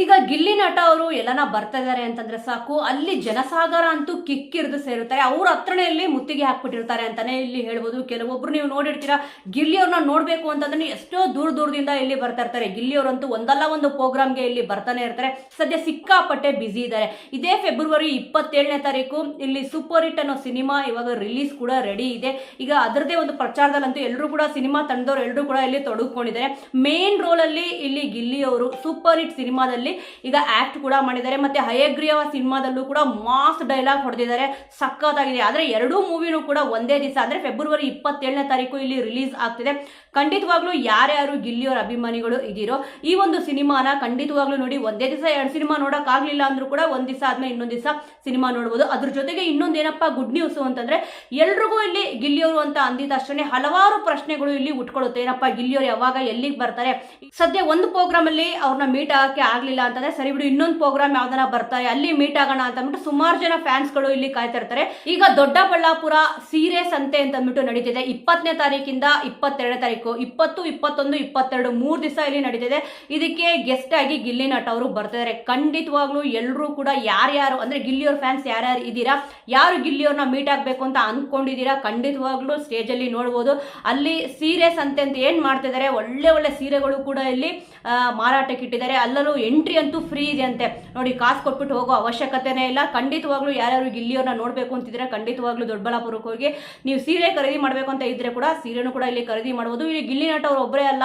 ಈಗ ಗಿಲ್ಲಿ ನಟ ಅವರು ಎಲ್ಲನ ಬರ್ತಾ ಇದ್ದಾರೆ ಅಂತಂದ್ರೆ ಸಾಕು. ಅಲ್ಲಿ ಜನಸಾಗರ ಅಂತೂ ಕಿಕ್ಕಿರಿದು ಸೇರುತ್ತಾರೆ. ಅವ್ರ ಹತ್ರನೇ ಇಲ್ಲಿ ಮುತ್ತಿಗೆ ಹಾಕ್ಬಿಟ್ಟಿರ್ತಾರೆ ಅಂತಾನೆ ಇಲ್ಲಿ ಹೇಳ್ಬೋದು. ಕೆಲವೊಬ್ರು ನೀವು ನೋಡಿರ್ತೀರಾ, ಗಿಲ್ಲಿ ಅವ್ರನ್ನ ನೋಡ್ಬೇಕು ಅಂತಂದ್ರೆ ಎಷ್ಟೋ ದೂರ ದೂರದಿಂದ ಇಲ್ಲಿ ಬರ್ತಾ ಇರ್ತಾರೆ. ಗಿಲ್ಲಿ ಅವರಂತೂ ಒಂದಲ್ಲ ಒಂದು ಪ್ರೋಗ್ರಾಮ್ಗೆ ಇಲ್ಲಿ ಬರ್ತಾನೆ ಇರ್ತಾರೆ. ಸದ್ಯ ಸಿಕ್ಕಾಪಟ್ಟೆ ಬ್ಯುಸಿ ಇದ್ದಾರೆ. ಇದೇ ಫೆಬ್ರವರಿ ಇಪ್ಪತ್ತೇಳನೇ ತಾರೀಕು ಇಲ್ಲಿ ಸೂಪರ್ ಹಿಟ್ ಅನ್ನೋ ಸಿನಿಮಾ ಇವಾಗ ರಿಲೀಸ್ ಕೂಡ ರೆಡಿ ಇದೆ. ಈಗ ಅದರದೇ ಒಂದು ಪ್ರಚಾರದಲ್ಲಂತೂ ಎಲ್ಲರೂ ಕೂಡ ಸಿನಿಮಾ ತಂಡದವ್ರು ಎಲ್ಲರೂ ಕೂಡ ಇಲ್ಲಿ ತೊಡಗಿಕೊಂಡಿದ್ದಾರೆ. ಮೇನ್ ರೋಲ್ ಅಲ್ಲಿ ಇಲ್ಲಿ ಗಿಲ್ಲಿ ಅವರು ಸೂಪರ್ ಹಿಟ್ ಸಿನಿಮಾದಲ್ಲಿ ಈಗ ಆಕ್ಟ್ ಕೂಡ ಮಾಡಿದ್ದಾರೆ. ಮತ್ತೆ ಹಯಗ್ರೀವ ಸಿನಿಮಾದಲ್ಲೂ ಕೂಡ ಮಾಸ್ ಡೈಲಾಗ್ ಹೊಡೆದಿದ್ದಾರೆ. ಸಖತ್ತಾಗಿದೆ. ಆದ್ರೆ ಎರಡೂ ಮೂವಿನೂ ಕೂಡ ಒಂದೇ ದಿವಸ, ಅಂದ್ರೆ ಫೆಬ್ರವರಿ ಇಪ್ಪತ್ತೇಳನೇ ತಾರೀಕು ಇಲ್ಲಿ ರಿಲೀಸ್ ಆಗ್ತಿದೆ. ಖಂಡಿತವಾಗ್ಲೂ ಯಾರ್ಯಾರು ಗಿಲ್ಲಿಯವರ ಅಭಿಮಾನಿಗಳು ಇದೀರೋ ಈ ಒಂದು ಸಿನಿಮಾನ ಖಂಡಿತವಾಗ್ಲೂ ನೋಡಿ, ಒಂದೇ ದಿವಸ ಎರಡು ಸಿನಿಮಾ ನೋಡಕ್ ಆಗ್ಲಿಲ್ಲ ಅಂದ್ರೂ ಕೂಡ ಒಂದ್ ದಿವಸ ಆದ್ಮೇಲೆ ಇನ್ನೊಂದು ದಿವಸ ಸಿನಿಮಾ ನೋಡ್ಬೋದು. ಅದ್ರ ಜೊತೆಗೆ ಇನ್ನೊಂದೇನಪ್ಪ ಗುಡ್ ನ್ಯೂಸ್ ಅಂತಂದ್ರೆ ಎಲ್ರಿಗೂ ಇಲ್ಲಿ ಗಿಲ್ಲಿಯವರು ಅಂತ ಅಂದಿದ ತಕ್ಷಣ ಹಲವಾರು ಪ್ರಶ್ನೆಗಳು ಇಲ್ಲಿ ಉಟ್ಕೊಳ್ಳುತ್ತೆ ಏನಪ್ಪಾ ಗಿಲ್ಲಿಯವರು ಯಾವಾಗ ಎಲ್ಲಿಗೆ ಬರ್ತಾರೆ? ಸದ್ಯ ಒಂದು ಪ್ರೋಗ್ರಾಮ್ ಅಲ್ಲಿ ಅವ್ರನ್ನ ಮೀಟ್ ಆಗಕ್ಕೆ ಆಗ್ಲಿಲ್ಲ. ಅಂತಂದ್ರೆ ಸರಿ ಬಿಡು, ಇನ್ನೊಂದು ಪ್ರೋಗ್ರಾಮ್ ಯಾವ್ದನ ಬರ್ತಾರೆ, ಅಲ್ಲಿ ಮೀಟ್ ಆಗೋಣ ಅಂತ ಅಂದ್ಬಿಟ್ಟು ಸುಮಾರು ಜನ ಫ್ಯಾನ್ಸ್ಗಳು ಇಲ್ಲಿ ಕಾಯ್ತಾ ಇರ್ತಾರೆ. ಈಗ ದೊಡ್ಡಬಳ್ಳಾಪುರ ಸೀರೆ ಸಂತೆ ಅಂತ ಅಂದ್ಬಿಟ್ಟು ನಡೀತಿದೆ. ಇಪ್ಪತ್ತನೇ ತಾರೀಕಿಂದ ಇಪ್ಪತ್ತೆರಡನೇ ತಾರೀಕು, ಇಪ್ಪತ್ತು, ಇಪ್ಪತ್ತೊಂದು, ಇಪ್ಪತ್ತೆರಡು, ಮೂರು ದಿವಸ ಇಲ್ಲಿ ನಡೀತಿದೆ. ಇದಕ್ಕೆ ಗೆಸ್ಟ್ ಆಗಿ ಗಿಲ್ಲಿ ನಟ ಅವರು ಬರ್ತಿದ್ದಾರೆ ಖಂಡಿತವಾಗ್ಲೂ ಎಲ್ಲರೂ ಕೂಡ ಯಾರ್ಯಾರು, ಅಂದ್ರೆ ಗಿಲ್ಲಿಯವ್ರ ಫ್ಯಾನ್ಸ್ ಯಾರ್ಯಾರು ಇದ್ದೀರಾ, ಯಾರು ಗಿಲ್ಲಿಯವ್ರನ್ನ ಮೀಟ್ ಆಗಬೇಕು ಅಂತ ಅನ್ಕೊಂಡಿದ್ದೀರಾ, ಖಂಡಿತವಾಗ್ಲೂ ಸ್ಟೇಜಲ್ಲಿ ನೋಡ್ಬೋದು. ಅಲ್ಲಿ ಸೀರೆ ಸಂತೆ ಅಂತ ಏನು ಮಾಡ್ತಿದ್ದಾರೆ ಒಳ್ಳೆ ಒಳ್ಳೆ ಸೀರೆಗಳು ಕೂಡ ಇಲ್ಲಿ ಮಾರಾಟಕ್ಕೆ ಇಟ್ಟಿದ್ದಾರೆ ಅಲ್ಲೂ ಎಂಟ್ರಿ ಅಂತೂ ಫ್ರೀ ಇದೆ ಅಂತೆ. ನೋಡಿ, ಕಾಸು ಕೊಟ್ಬಿಟ್ಟು ಹೋಗೋ ಅವಶ್ಯಕತೆನೇ ಇಲ್ಲ. ಖಂಡಿತವಾಗ್ಲೂ ಯಾರ್ಯಾರು ಗಿಲ್ಲಿಯವ್ರನ್ನ ನೋಡಬೇಕು ಅಂತಿದ್ರೆ ಖಂಡಿತವಾಗ್ಲೂ ದೊಡ್ಡಬಳ್ಳಾಪುರಕ್ಕೆ ಹೋಗಿ ನೀವು ಸೀರೆ ಖರೀದಿ ಮಾಡಬೇಕು ಅಂತ ಇದ್ರೆ ಕೂಡ ಸೀರೆನೂ ಕೂಡ ಇಲ್ಲಿ ಖರೀದಿ ಮಾಡ್ಬೋದು. ಇಲ್ಲಿ ಗಿಲ್ಲಿ ನಟ ಅವರು ಒಬ್ಬರೇ ಅಲ್ಲ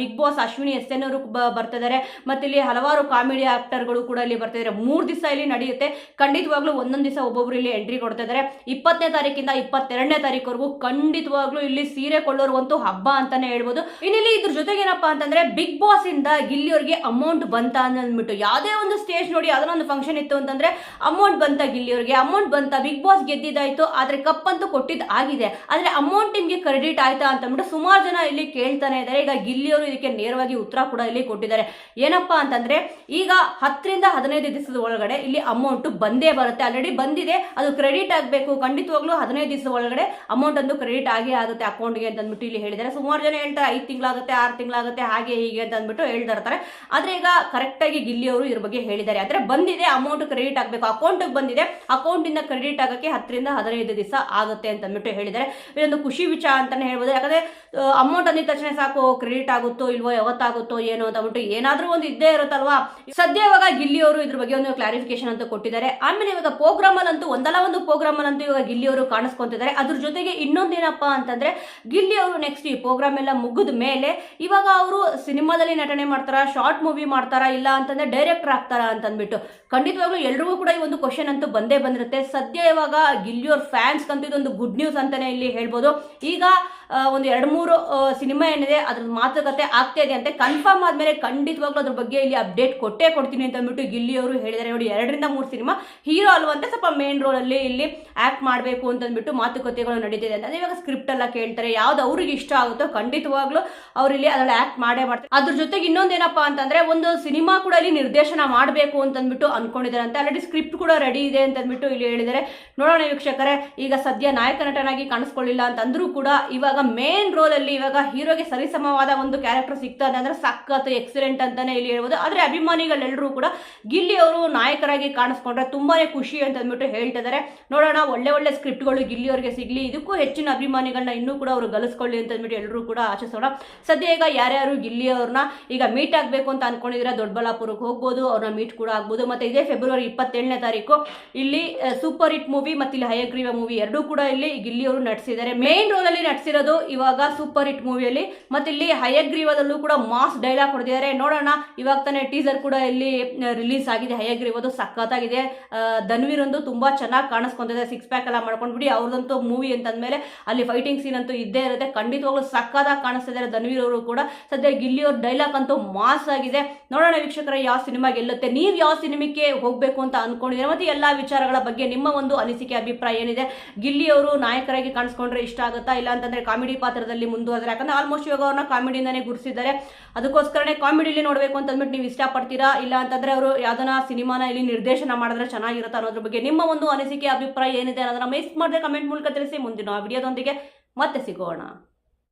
Bigg Boss Ashwini S N ಅವರು ಬರ್ತಿದ್ದಾರೆ. ಮತ್ತೆ ಇಲ್ಲಿ ಹಲವಾರು ಕಾಮಿಡಿ ಆಕ್ಟರ್ಗಳು ಕೂಡ ಇಲ್ಲಿ ಬರ್ತಿದ್ದಾರೆ. ಮೂರು ದಿವಸ ಇಲ್ಲಿ ನಡೆಯುತ್ತೆ. ಖಂಡಿತವಾಗ್ಲೂ ಒಂದೊಂದು ದಿವಸ ಒಬ್ಬೊಬ್ರು ಇಲ್ಲಿ ಎಂಟ್ರಿ ಕೊಡ್ತಾ ಇದ್ದಾರೆ ಇಪ್ಪತ್ತನೇ ತಾರೀಕಿಂದ ಇಪ್ಪತ್ತೆರಡನೇ ತಾರೀಕುವರೆಗೂ ಖಂಡಿತವಾಗ್ಲೂ ಇಲ್ಲಿ ಸೀರೆ ಕೊಳ್ಳೋರ್ಗಂತೂ ಹಬ್ಬ ಅಂತಾನೆ ಹೇಳ್ಬೋದು. ಇನ್ನಿಲ್ಲಿ ಇದ್ರ ಜೊತೆಗೆ ಏನಪ್ಪಾ ಅಂತಂದ್ರೆ ಬಿಗ್ ಬಾಸ್ ಇಂದ ಗಿಲ್ಲಿಯವ್ರಿಗೆ ಅಮೌಂಟ್ ಬಂತ ಅಂದ್ಬಿಟ್ಟು ಯಾವುದೇ ಒಂದು ಸ್ಟೇಜ್ ನೋಡಿ ಯಾವ್ದೋ ಒಂದು ಫಂಕ್ಷನ್ ಇತ್ತು ಅಂತಂದ್ರೆ ಅಮೌಂಟ್ ಬಂತ ಗಿಲ್ಲಿಯವ್ರಿಗೆ ಅಮೌಂಟ್ ಬಂತ ಬಿಗ್ ಬಾಸ್ ಗೆದ್ದಿದ್ದಾಯ್ತು, ಆದ್ರೆ ಕಪ್ ಅಂತೂ ಕೊಟ್ಟಿದ್ದು ಆಗಿದೆ. ಆದ್ರೆ ಅಮೌಂಟ್ ನಿಮ್ಗೆ ಕ್ರೆಡಿಟ್ ಆಯ್ತಾ ಅಂತ ಅಂದ್ಬಿಟ್ಟು ಸುಮಾರು ಜನ ಇಲ್ಲಿ ಕೇಳ್ತಾನೆ ಇದ್ದಾರೆ. ಈಗ ಗಿಲ್ಲಿಯವರು ಇದಕ್ಕೆ ನೇರವಾಗಿ ಉತ್ತರ ಕೂಡ ಇಲ್ಲಿ ಕೊಟ್ಟಿದ್ದಾರೆ. ಏನಪ್ಪಾ ಅಂತಂದ್ರೆ ಈಗ ಹತ್ತರಿಂದ ಹದಿನೈದು ದಿವಸದ ಒಳಗಡೆ ಇಲ್ಲಿ ಅಮೌಂಟ್ ಬಂದೇ ಬರುತ್ತೆ. ಆಲ್ರೆಡಿ ಬಂದಿದೆ, ಅದು ಕ್ರೆಡಿಟ್ ಆಗಬೇಕು. ಖಂಡಿತವಾಗ್ಲೂ ಹದಿನೈದು ದಿವಸದ ಒಳಗಡೆ ಅಮೌಂಟ್ ಅಂತೂ ಕ್ರೆಡಿಟ್ ಆಗೇ ಆಗುತ್ತೆ ಅಕೌಂಟ್ಗೆ ಅಂತ ಅಂದ್ಬಿಟ್ಟು ಇಲ್ಲಿ ಹೇಳಿದ್ದಾರೆ. ಸುಮಾರು ಜನ ಹೇಳ್ತಾರೆ, ಐದು ತಿಂಗಳಾಗುತ್ತೆ, ಆರು ತಿಂಗಳಾಗುತ್ತೆ, ಹಾಗೆ ಹೀಗೆ ಅಂತ ಅಂದ್ಬಿಟ್ಟು ಹೇಳ್ತಾ ಇರ್ತಾರೆ. ಆದ್ರೆ ಈಗ ಕರೆಕ್ಟ್ ಆಗಿ ಗಿಲ್ಲಿ ಅವರು ಇದ್ರ ಬಗ್ಗೆ ಹೇಳಿದ್ದಾರೆ. ಆದ್ರೆ ಬಂದಿದೆ ಅಮೌಂಟ್ ಕ್ರೆಡಿಟ್ ಆಗಬೇಕು. ಅಕೌಂಟ್ ಬಂದಿದೆ ಅಕೌಂಟ್ ಇಂದ ಕ್ರೆಡಿಟ್ ಆಗಕ್ಕೆ ಹತ್ತರಿಂದ ಹದಿನೈದು ದಿವಸ ಆಗುತ್ತೆ ಅಂತ ಅಂದ್ಬಿಟ್ಟು ಹೇಳಿದ್ದಾರೆ. ಇದೊಂದು ಖುಷಿ ವಿಚಾರ ಅಂತಾನೆ ಹೇಳ್ಬೋದು. ಯಾಕಂದ್ರೆ ಅಮೌಂಟ್ ಅಂದಿದ ತಕ್ಷಣ ಸಾಕು ಕ್ರೆಡಿಟ್ ಆಗುತ್ತೋ ಇಲ್ವೋ, ಯಾವತ್ತಾಗುತ್ತೋ ಏನೋ ಅಂತ ಅಂದ್ಬಿಟ್ಟು ಏನಾದ್ರೂ ಒಂದು ಇದ್ದೇ ಇರುತ್ತಲ್ವಾ? ಸದ್ಯ ಇವಾಗ ಗಿಲ್ಲಿ ಅವರು ಇದ್ರ ಬಗ್ಗೆ ಒಂದು ಕ್ಲಾರಿಫಿಕೇಶನ್ ಅಂತ ಕೊಟ್ಟಿದ್ದಾರೆ. ಆಮೇಲೆ ಇವಾಗ ಪ್ರೋಗ್ರಾಮ್ ಅಲ್ಲಂತೂ ಒಂದಲ್ಲ ಒಂದು ಪ್ರೋಗ್ರಾಮ್ ಅಲ್ಲಂತೂ ಇವಾಗ ಗಿಲ್ಲಿ ಅವರು ಕಾಣಿಸ್ಕೊಂತಿದ್ದಾರೆ. ಅದ್ರ ಜೊತೆಗೆ ಇನ್ನೊಂದೇನಪ್ಪಾ ಅಂತಂದ್ರೆ, ಗಿಲ್ಲಿ ಅವರು ನೆಕ್ಸ್ಟ್ ಈ ಪ್ರೋಗ್ರಾಮ್ ಎಲ್ಲ ಮುಗಿದ ಮೇಲೆ ಇವಾಗ ಅವರು ಸಿನಿಮಾದಲ್ಲಿ ನಟನೆ ಮಾಡ್ತಾರ ಶಾರ್ಟ್ ಮೂವಿ ಮಾಡ್ತಾರ, ಇಲ್ಲ ಅಂತಂದ್ರೆ ಡೈರೆಕ್ಟರ್ ಆಗ್ತಾರ ಅಂತ ಅಂದ್ಬಿಟ್ಟು ಖಂಡಿತವಾಗ್ಲೂ ಎಲ್ರಿಗೂ ಕೂಡ ಈ ಒಂದು ಕ್ವಶನ್ ಅಂತೂ ಬಂದೇ ಬಂದಿರುತ್ತೆ. ಸದ್ಯ ಇವಾಗ ಗಿಲ್ಲಿಯವ್ರ ಫ್ಯಾನ್ಸ್ ಅಂತ ಇದೊಂದು ಗುಡ್ ನ್ಯೂಸ್ ಅಂತಾನೆ ಇಲ್ಲಿ ಹೇಳ್ಬೋದು. ಈಗ ಒಂದು ಎರಡು ಮೂರು ಸಿನಿಮಾ ಏನಿದೆ ಅದ್ರ ಮಾತುಕತೆ ಆಗ್ತಾ ಇದೆ ಅಂತೆ ಕನ್ಫರ್ಮ್ ಆದ್ಮೇಲೆ ಖಂಡಿತವಾಗ್ಲೂ ಅದ್ರ ಬಗ್ಗೆ ಇಲ್ಲಿ ಅಪ್ಡೇಟ್ ಕೊಟ್ಟೇ ಕೊಡ್ತೀನಿ ಅಂತ ಅಂದ್ಬಿಟ್ಟು ಗಿಲ್ಲಿ ಅವರು ಹೇಳಿದ್ದಾರೆ. ನೋಡಿ, ಎರಡರಿಂದ ಮೂರು ಸಿನಿಮಾ ಹೀರೋ ಅಲ್ವಂತೆ ಸ್ವಲ್ಪ ಮೇನ್ ರೋಲ್ ಅಲ್ಲಿ ಇಲ್ಲಿ ಆಕ್ಟ್ ಮಾಡಬೇಕು ಅಂತ ಅಂದ್ಬಿಟ್ಟು ಮಾತುಕತೆಗಳು ನಡೀತಿದೆ ಅಂತ ಇವಾಗ ಸ್ಕ್ರಿಪ್ಟ್ ಎಲ್ಲ ಕೇಳ್ತಾರೆ. ಯಾವ್ದು ಅವ್ರಿಗೆ ಇಷ್ಟ ಆಗುತ್ತೋ ಖಂಡಿತವಾಗ್ಲೂ ಅವ್ರು ಇಲ್ಲಿ ಅದ್ರಲ್ಲಿ ಆಕ್ಟ್ ಮಾಡೇ ಮಾಡ್ತಾರೆ. ಅದ್ರ ಜೊತೆಗೆ ಇನ್ನೊಂದೇನಪ್ಪಾ ಅಂತಂದ್ರೆ ಒಂದು ಸಿನಿಮಾ ಕೂಡ ಇಲ್ಲಿ ನಿರ್ದೇಶನ ಮಾಡಬೇಕು ಅಂತ ಅಂದ್ಬಿಟ್ಟು ಅನ್ಕೊಂಡಿದ್ದಾರೆ. ಅಂತ ಆಲ್ರೆಡಿ ಸ್ಕ್ರಿಪ್ಟ್ ಕೂಡ ರೆಡಿ ಇದೆ ಅಂತ ಅಂದ್ಬಿಟ್ಟು ಇಲ್ಲಿ ಹೇಳಿದ್ದಾರೆ. ನೋಡೋಣ ವೀಕ್ಷಕರೇ, ಈಗ ಸದ್ಯ ನಾಯಕ ನಟನಾಗಿ ಕಾಣಿಸ್ಕೊಳ್ಳಿಲ್ಲ ಅಂತಂದ್ರೂ ಕೂಡ ಇವಾಗ ಮೇನ್ ರೋಲ್ ಅಲ್ಲಿ ಇವಾಗ ಹೀರೋಗೆ ಸರಿಸಮವಾದ ಒಂದು ಕ್ಯಾರೆಕ್ಟರ್ ಸಿಗ್ತದೆ ಅಂದ್ರೆ ಸಖತ್ ಎಕ್ಸಲೆಂಟ್ ಅಂತಾನೆ ಇಲ್ಲಿ ಹೇಳ್ಬೋದು. ಆದ್ರೆ ಅಭಿಮಾನಿಗಳೆಲ್ಲರೂ ಕೂಡ ಗಿಲ್ಲಿ ಅವರು ನಾಯಕರಾಗಿ ಕಾಣಿಸ್ಕೊಂಡ್ರೆ ತುಂಬಾನೇ ಖುಷಿ ಅಂತ ಅಂದ್ಬಿಟ್ಟು ಹೇಳ್ತಿದ್ದಾರೆ. ನೋಡೋಣ, ಒಳ್ಳೆ ಒಳ್ಳೆ ಸ್ಕ್ರಿಪ್ಟ್ಗಳು ಗಿಲ್ಲಿ ಅವರಿಗೆ ಸಿಗ್ಲಿ. ಇದಕ್ಕೂ ಹೆಚ್ಚಿನ ಅಭಿಮಾನಿಗಳನ್ನ ಇನ್ನೂ ಕೂಡ ಅವರು ಗಳಿಸ್ಕೊಳ್ಳಿ ಅಂತ ಅಂದ್ಬಿಟ್ಟು ಎಲ್ಲರೂ ಕೂಡ ಆಶಿಸೋಣ ಸದ್ಯ ಈಗ ಯಾರ್ಯಾರು ಗಿಲ್ಲಿ ಅವ್ರನ್ನ ಈಗ ಮೀಟ್ ಆಗಬೇಕು ಅಂತ ಅನ್ಕೊಂಡಿದ್ರೆ ದೊಡ್ಡಬಳ್ಳಾಪುರಕ್ಕೆ ಹೋಗ್ಬೋದು, ಅವ್ರನ್ನ ಮೀಟ್ ಕೂಡ ಆಗ್ಬೋದು. ಮತ್ತೆ ಇದೇ ಫೆಬ್ರವರಿ ಇಪ್ಪತ್ತೇಳನೇ ತಾರೀಕು, ಇಲ್ಲಿ ಸೂಪರ್ ಹಿಟ್ ಮೂವಿ ಮತ್ತೆ ಇಲ್ಲಿ ಹಯಗ್ರೀವ ಮೂವಿ ಎರಡೂ ಕೂಡ ಇಲ್ಲಿ ಗಿಲ್ಲಿ ಅವರು ನಟಿಸಿದ್ದಾರೆ ಮೇನ್ ರೋಲಲ್ಲಿ ನಟಿಸಿರೋದು ಇವಾಗ ಸೂಪರ್ ಹಿಟ್ ಮೂವಿಯಲ್ಲಿ ಮತ್ತೆ ಇಲ್ಲಿ ಹಯಗ್ರೀವದಲ್ಲೂ ಕೂಡ ಮಾಸ್ ಡೈಲಾಗ್ ಹೊಡೆದಿದ್ದಾರೆ. ನೋಡೋಣ, ಇವಾಗ ತಾನೇ ಟೀಸರ್ ಕೂಡ ಇಲ್ಲಿ ರಿಲೀಸ್ ಆಗಿದೆ. ಹಯಗ್ರೀವದು ಸಖತ್ತಾಗಿದೆ. ಧನ್ವೀರ್ ಒಂದು ತುಂಬಾ ಚೆನ್ನಾಗಿ ಕಾಣಿಸ್ಕೊಂತಿದೆ. ಸಿಕ್ಸ್ ಪ್ಯಾಕ್ ಎಲ್ಲ ಮಾಡ್ಕೊಂಡ್ಬಿಡಿ. ಅವ್ರದಂತೂ ಮೂವಿ ಅಂತಂದ್ಮೇಲೆ ಅಲ್ಲಿ ಫೈಟಿಂಗ್ ಸೀನ್ ಅಂತೂ ಇದ್ದೇ ಇರುತ್ತೆ. ಖಂಡಿತವಾಗ್ಲೂ ಸಖತ್ತಾಗಿ ಕಾಣಿಸ್ತಿದ್ದಾರೆ ಧನ್ವೀರ್ ಅವರು ಕೂಡ. ಸದ್ಯ ಗಿಲ್ಲಿಯವ್ರ ಡೈಲಾಗ್ ಅಂತೂ ಮಾಸ್ ಆಗಿದೆ. ನೋಡೋಣ ವೀಕ್ಷಕರ ಯಾವ ಸಿನಿಮಾ ಗೆಲ್ಲುತ್ತೆ, ನೀವು ಯಾವ ಸಿನಿಮಾಕ್ಕೆ ಹೋಗಬೇಕು ಅಂತ ಅನ್ಕೊಂಡಿದ್ದೀರಾ? ಮತ್ತೆ ಎಲ್ಲಾ ವಿಚಾರಗಳ ಬಗ್ಗೆ ನಿಮ್ಮ ಒಂದು ಅನಿಸಿಕೆ, ಅಭಿಪ್ರಾಯ ಏನಿದೆ? ಗಿಲ್ಲಿ ಅವರು ನಾಯಕರಾಗಿ ಕಾಣಿಸ್ಕೊಂಡ್ರೆ ಇಷ್ಟ ಆಗುತ್ತಾ? ಇಲ್ಲ ಅಂತಂದ್ರೆ ಕಾಮಿಡಿ ಪಾತ್ರದಲ್ಲಿ ಮುಂದುವರೆದ್ರೆ? ಯಾಕಂದ್ರೆ ಆಲ್ಮೋಸ್ಟ್ ಇವಾಗ ಅವ್ರನ್ನ ಕಾಮಿಡಿಯಿಂದಾನೇ ಗುರುಸಿದ್ದಾರೆ ಅದಕ್ಕೋಸ್ಕರನೇ ಕಾಮಿಡಿಲಿ ನೋಡಬೇಕು ಅಂತ ಅಂದ್ಬಿಟ್ಟು ನೀವು ಇಷ್ಟಪಡ್ತೀರಾ? ಇಲ್ಲ ಅಂತಂದ್ರೆ ಅವರು ಯಾವ್ದನ ಸಿನಿಮಾನ ಇಲ್ಲಿ ನಿರ್ದೇಶನ ಮಾಡಿದ್ರೆ ಚೆನ್ನಾಗಿರುತ್ತೆ ಅನ್ನೋದ್ರ ಬಗ್ಗೆ ನಿಮ್ಮ ಒಂದು ಅನಿಸಿಕೆ, ಅಭಿಪ್ರಾಯ ಏನಿದೆ ಅನ್ನೋದನ್ನ ಮಿಸ್ ಮಾಡದೆ ಕಮೆಂಟ್ ಮೂಲಕ ತಿಳಿಸಿ ಮುಂದಿನ ವಿಡಿಯೋದೊಂದಿಗೆ ಮತ್ತೆ ಸಿಗೋಣ.